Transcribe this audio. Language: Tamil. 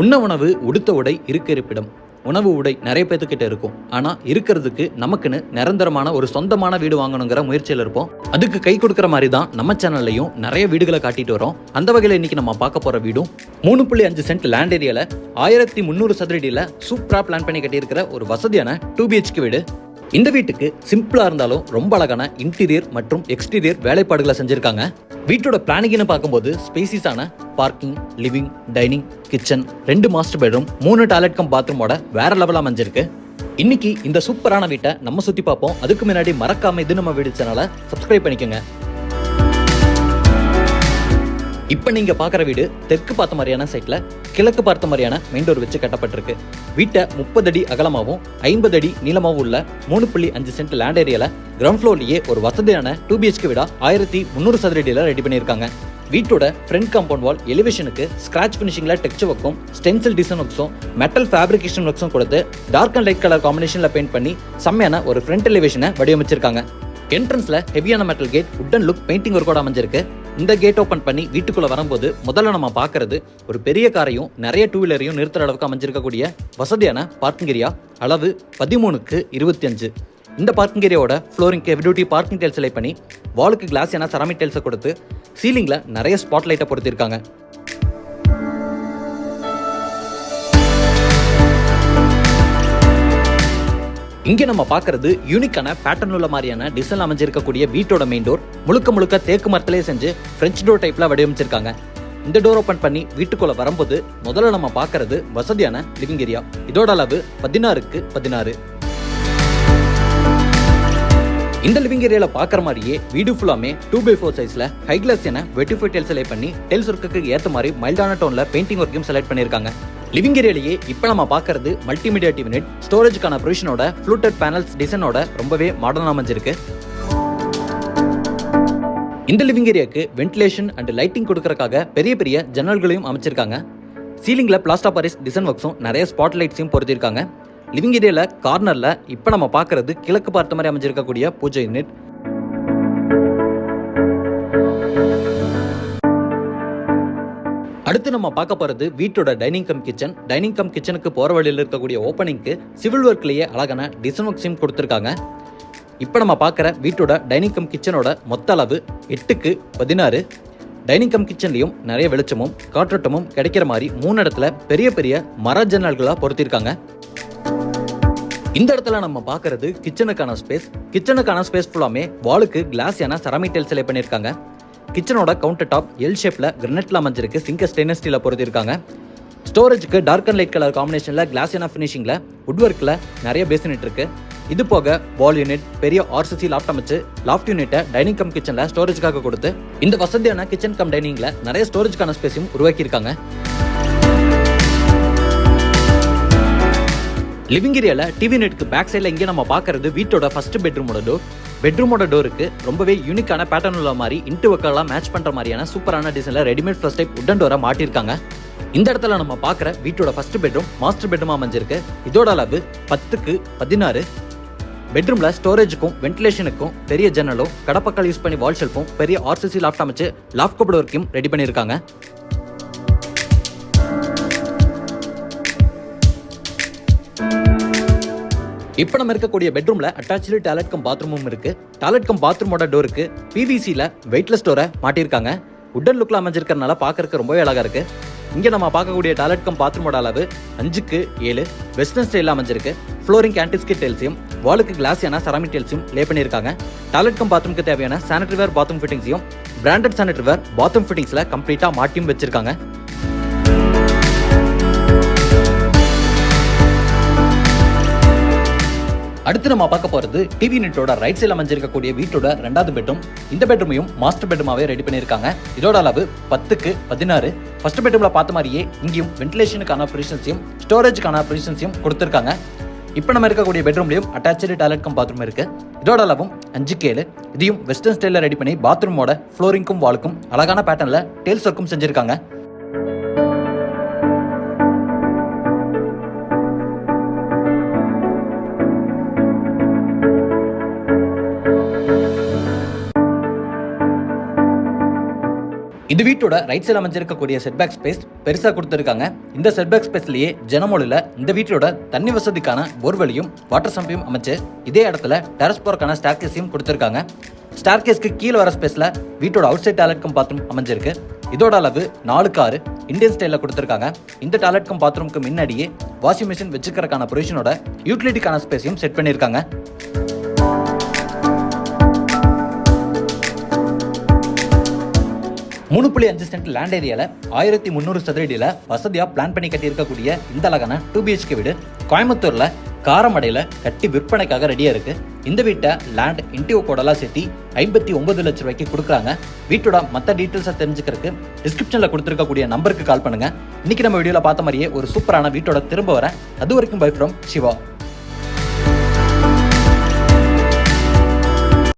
உண்ண உணவு உடுத்த உடை இருக்க இருப்பிடம். உணவு உடை நிறைய பேத்துக்கிட்ட இருக்கும். ஆனால் இருக்கிறதுக்கு நமக்குன்னு நிரந்தரமான ஒரு சொந்தமான வீடு வாங்கணுங்கிற முயற்சியில் இருப்போம். அதுக்கு கை கொடுக்குற மாதிரி தான் நம்ம சேனல்லையும் நிறைய வீடுகளை காட்டிட்டு வரோம். அந்த வகையில் இன்னைக்கு நம்ம பார்க்க போகிற வீடும் மூணு புள்ளி அஞ்சு சென்ட் லேண்ட் ஏரியாவில் ஆயிரத்தி முந்நூறு சதுரடியில் சூப்பராக பிளான் பண்ணி கட்டியிருக்கிற ஒரு வசதியான டூ பிஹெச்கே வீடு. இந்த வீட்டுக்கு சிம்பிளா இருந்தாலும் ரொம்ப அழகான இன்டீரியர் மற்றும் எக்ஸ்டீரியர் வேலைப்பாடுகளை செஞ்சிருக்காங்க. வீட்டோட பிளானிங்னு பார்க்கும்போது ஸ்பேசிஸான பார்க்கிங் லிவிங் டைனிங் கிச்சன் ரெண்டு மாஸ்டர் பெட்ரூம் மூணு டாய்லெட் கம் பாத்ரூமோட வேற லெவலாக அமைஞ்சிருக்கு. இன்னைக்கு இந்த சூப்பரான வீட்டை நம்ம சுற்றி பார்ப்போம். அதுக்கு முன்னாடி மறக்காம இது நம்ம வீடு சேனலை சப்ஸ்கிரைப் பண்ணிக்கோங்க. இப்போ நீங்கள் பார்க்குற வீடு தெற்கு பார்த்த மாதிரியான சைட்டில் கிழக்கு பார்த்த மாதிரியான மெயின் டோர் வச்சு கட்டப்பட்டிருக்கு. வீட்டை முப்பது அடி அகலமாகவும் ஐம்பது அடி நீளமாகவும் உள்ள மூணு புள்ளி அஞ்சு சென்ட் லேண்ட் ஏரியாவில் கிரவுண்ட் ஃப்ளோர்லேயே ஒரு வசதியான டூ பிஹெச்கே வீடாக ஆயிரத்தி முந்நூறு சதுரடியில் ரெடி பண்ணியிருக்காங்க. வீட்டோட ஃப்ரண்ட் காம்பவுண்ட் வால் எலிவேஷனுக்கு ஸ்க்ராச் ஃபினிஷிங்கில் டெக்ஸ்ட் ஒர்க்கும் ஸ்டென்சில் டிசைன் ஒர்க்ஸும் மெட்டல் ஃபேப்ரிகேஷன் ஒர்க்ஸும் கொடுத்து டார்க் அண்ட் லைட் கலர் காம்பினேஷனில் பெயிண்ட் பண்ணி செம்மையான ஒரு ஃப்ரண்ட் எலிவேஷனை வடிவமைச்சிருக்காங்க. என்ட்ரன்ஸில் ஹெவியான metal gate wooden look painting ஒர்க்கோட அமைஞ்சிருக்கு. இந்த கேட் ஓப்பன் பண்ணி வீட்டுக்குள்ளே வரும்போது முதல்ல நம்ம பார்க்கறது ஒரு பெரிய காரையும் நிறைய டூ வீலரையும் நிறுத்துற அளவுக்கு அமைஞ்சிருக்கக்கூடிய வசதியான பார்க்கிங் ஏரியா அளவு பதிமூணுக்கு இருபத்தி அஞ்சு. இந்த பார்க்கிங் ஏரியாவோட ஃப்ளோரிங்க்கு heavy duty parking tiles select பண்ணி வாலுக்கு கிளாஸியான செராமிக் டைல்ஸை கொடுத்து சீலிங்கில் நிறைய ஸ்பாட் லைட்டை பொருத்திருக்காங்க. இங்கே நம்ம பார்க்கறது யூனிக்கான பேட்டர்ன் உள்ள மாதிரியான டிசைன் அமைஞ்சிருக்கக்கூடிய வீட்டோட மெயின் டோர் முழுக்க முழுக்க தேக்கு மரத்திலே செஞ்சு ஃப்ரெஞ்ச் டோர் டைப்ல வடிவமைச்சிருக்காங்க. இந்த டோர் ஓப்பன் பண்ணி வீட்டுக்குள்ள வரும்போது முதல்ல நம்ம பார்க்கறது வசதியான லிவிங் ஏரியா இதோட அளவு பதினாறுக்கு பதினாறு. இந்த லிவிங் ஏரியால பாக்குற மாதிரியே வீடு ஃபுல்லாமே டூ பை ஃபோர் சைஸ்ல ஹை கிளாஸ் என வெட்டிஃபை டெல் செலக்ட் பண்ணி டெல்ஸ் ஒர்க்குக்கு ஏற்ற மாதிரி மைல்டான டோன்ல பெயிண்டிங் ஒர்க்கையும் செலக்ட் பண்ணியிருக்காங்க லிவிங் ஏரியாலேயே இப்போ நம்ம பார்க்கறது மல்டிமீடியா டிவி நெட் ஸ்டோரேஜ்க்கான ப்ரொவிஷனோட ஃப்ளூட்டட் பேனல்ஸ் டிசைனோட ரொம்பவே மாடர்ன் அமைஞ்சிருக்கு. இந்த லிவிங் ஏரியாவுக்கு வென்டிலேஷன் அண்ட் லைட்டிங் கொடுக்கறக்காக பெரிய பெரிய ஜன்னல்களையும் அமைச்சிருக்காங்க. சீலிங்கில் பிளாஸ்டா பாரிஸ் டிசைன் ஒர்க்ஸும் நிறைய ஸ்பாட் லைட்ஸையும் பொருத்திருக்காங்க. லிவிங் ஏரியாவில் கார்னரில் இப்போ நம்ம பார்க்கறது கிழக்கு பார்த்த மாதிரி அமைஞ்சிருக்கக்கூடிய பூஜை யூனிட் அடுத்து நம்ம பார்க்க போகிறது வீட்டோட dining cum kitchen dining cum கிச்சனுக்கு போகிற வழியில் இருக்கக்கூடிய ஓப்பனிங்க்கு சிவில் ஒர்க்லேயே அழகான டிசைன் சிம் கொடுத்துருக்காங்க. இப்போ நம்ம பார்க்குற வீட்டோட டைனிங் கம் கிச்சனோட மொத்த அளவு எட்டுக்கு பதினாறு. டைனிங் கம் கிச்சன்லேயும் நிறைய வெளிச்சமும் காற்றோட்டமும் கிடைக்கிற மாதிரி மூணு இடத்துல பெரிய பெரிய மர ஜன்னல்களாக பொருத்திருக்காங்க. இந்த இடத்துல நம்ம பார்க்கறது கிச்சனுக்கான ஸ்பேஸ் கிச்சனுக்கான ஸ்பேஸ் ஃபுல்லாமே வாலுக்கு கிளாஸ் என செராமிக் டைல் சிலை பண்ணியிருக்காங்க கிச்சனோட கவுண்டர் டாப் எல் ஷேப்பில் கிரனட்டில் அமைஞ்சிருக்கு சிங்கர் ஸ்டெயின்லெஸ் ஸ்டீலில் பொருத்திருக்காங்க. ஸ்டோரேஜுக்கு டார்க் அண்ட் லைட் கலர் காம்பினேஷனில் கிளாஸ் என்ன ஃபினிஷிங்ல வுட் ஒர்க்கில் நிறைய பேசினிட் இருக்கு. இது போக வால் யூனிட் பெரிய ஆர்சிசி லாஃப்ட் அமைச்சு லாஃப்ட் யூனிட்டை டைனிங் கம் கிச்சனில் ஸ்டோரேஜ்க்காக கொடுத்து இந்த வசதியான கிச்சன் கம் டைனிங்கில் நிறைய ஸ்டோரேஜ்க்கான ஸ்பேஸையும் உருவாக்கியிருக்காங்க. லிவிங் ஏரியாவில் டிவி நெட்டுக்கு பேக் சைடில் இங்கே நம்ம பார்க்கறது வீட்டோட ஃபர்ஸ்ட் பெட்ரூமோட டோர் பெட்ரூமோட டோருக்கு ரொம்பவே யூனிக்கான பேட்டர்ன் உள்ள மாதிரி இன்ட்டு ஒர்க்கெல்லாம் மேட்ச் பண்ணுற மாதிரியான சூப்பரான டிசைனில் ரெடிமேட் ஃபர்ஸ்ட் டைப் உட்டன் டோரை மாட்டிருக்காங்க. இந்த இடத்துல நம்ம பார்க்குற வீட்டோட ஃபர்ஸ்ட் பெட்ரூம் மாஸ்டர் பெட்ரூமாக அமைஞ்சிருக்கு. இதோட அளவு பத்துக்கு பதினாறு. பெட்ரூமில் ஸ்டோரேஜுக்கும் வென்டிலேஷனுக்கும் பெரிய ஜன்னலும் கடப்பக்கால் யூஸ் பண்ணி வால் ஷெல்ஃபும் பெரிய ஆர்சிசி லாஃப்ட் அமைச்சு லாஃப்ட் கபோர்ட் ஒர்க்கையும் ரெடி பண்ணியிருக்காங்க இப்போ நம்ம இருக்கக்கூடிய பெட்ரூம்ல அட்டாச்சு டாய்லெட் கம் பாத்ரூமும் இருக்கு. டாய்லெட் கம் பாத்ரூமோட டோருக்கு பிவிசியில் வெயிட்லெஸ் டோரை மாட்டியிருக்காங்க. உடன் லுக்கில் அமைஞ்சிருக்கறனால பார்க்கறக்கு ரொம்பவே அழகாக இருக்கு. இங்கே நம்ம பார்க்கக்கூடிய டாய்லெட் கம் பாத்ரூமோட அளவு அஞ்சுக்கு ஏழு. வெஸ்டர்ன் ஸ்டைலில் அமைஞ்சிருக்கு. ஃப்ளோரிங் ஆன்டிஸ்கிட் டெல்ஸையும் வாலுக்கு கிளாஸியான செராமிக் டெல்ஸையும் லே பண்ணியிருக்காங்க. டாய்லெட் கம் பாத்ரூமுக்கு தேவையான சானிட்டரி வேர் பாத்ரூம் ஃபிட்டிங்ஸையும் பிராண்டட் சானிட்டரி வேர் பாத்ரூம் ஃபிட்டிங்ஸில் கம்ப்ளீட்டாக மாட்டியும் வச்சிருக்காங்க. அடுத்து நம்ம பார்க்க போறது டிவி நெட்டோட ரைட் சைடில் அமைஞ்சிருக்கக்கூடிய வீட்டோட ரெண்டாவது பெட்ரூம் இந்த பெட்ரூமையும் மாஸ்டர் பெட்ரூமாவே ரெடி பண்ணியிருக்காங்க. இதோட அளவு பத்துக்கு பதினாறு. ஃபர்ஸ்ட் பெட்ரூம்ல பார்த்த மாதிரியே இங்கேயும் வென்டிலேஷனுக்கான ப்ரொவிஷன்ஸையும் ஸ்டோரேஜுக்கான ப்ரொவிஷன்ஸையும் கொடுத்துருக்காங்க. இப்போ நம்ம இருக்கக்கூடிய பெட்ரூம்லையும் அட்டாச்சு டாய்லெட் கம் பாத்ரூம் இருக்கு. இதோட அளவும் அஞ்சு கேளு இதையும் வெஸ்டர்ன் ஸ்டைலில் ரெடி பண்ணி பாத்ரூமோட ஃப்ளோரிங்க்கும் வாலுக்கும் அழகான பேட்டர்னில் டேல்ஸ் ஒர்க்கும் செஞ்சுருக்காங்க. இந்த வீட்டோட ரைட் சைடில் அமைஞ்சிருக்கக்கூடிய செட்பேக் ஸ்பேஸ் பெருசாக கொடுத்துருக்காங்க. இந்த செட்பேக் ஸ்பேஸ்லயே ஜனமொழியில் இந்த வீட்டோட தண்ணி வசதிக்கான போர்வெளியும் வாட்டர் சம்பையும் அமைச்சு இதே இடத்துல டெரஸ் போறக்கான ஸ்டார்கேஸையும் கொடுத்துருக்காங்க. ஸ்டார்கேஸ்க்கு கீழே வர ஸ்பேஸ்ல வீட்டோட அவுட் சைட் டாய்லெட்க்கும் பாத்ரூம் அமைஞ்சிருக்கு. இதோட அளவு நாலுக்கு ஆறு இந்தியன் ஸ்டைலில் கொடுத்துருக்காங்க. இந்த டாய்லெட்க்கும் பாத்ரூம்க்கு முன்னாடியே வாஷிங் மிஷின் வச்சுக்கிறக்கான ப்ரொவிஷனோட யூட்டிலிட்டிக்கான ஸ்பேஸையும் செட் பண்ணியிருக்காங்க மூணு புள்ளி அஞ்சு சென்ட் லேண்ட் ஏரியால ஆயிரத்தி முந்நூறு சதுரடியில வசதியா பிளான் பண்ணி கட்டி இருக்கக்கூடிய இந்த அழகான டூ பிஹெச்கே வீடு கோயம்புத்தூர்ல காரமடையில கட்டி விற்பனைக்காக ரெடியா இருக்கு. இந்த வீட்டை லேண்ட் இன்டியோ கோடெல்லாம் சேர்த்தி ஐம்பத்தி ஒன்பது லட்ச ரூபாய்க்கு கொடுக்குறாங்க. வீட்டோட மற்ற டீட்டெயில்ஸை தெரிஞ்சுக்கிறதுக்கு டிஸ்கிரிப்ஷனில் கொடுத்துருக்கக்கூடிய நம்பருக்கு கால் பண்ணுங்க. இன்னைக்கு நம்ம வீடியோவில் பார்த்த மாதிரியே ஒரு சூப்பரான வீட்டோட திரும்ப வரேன் அது வரைக்கும் பை ஃப்ரம் சிவா.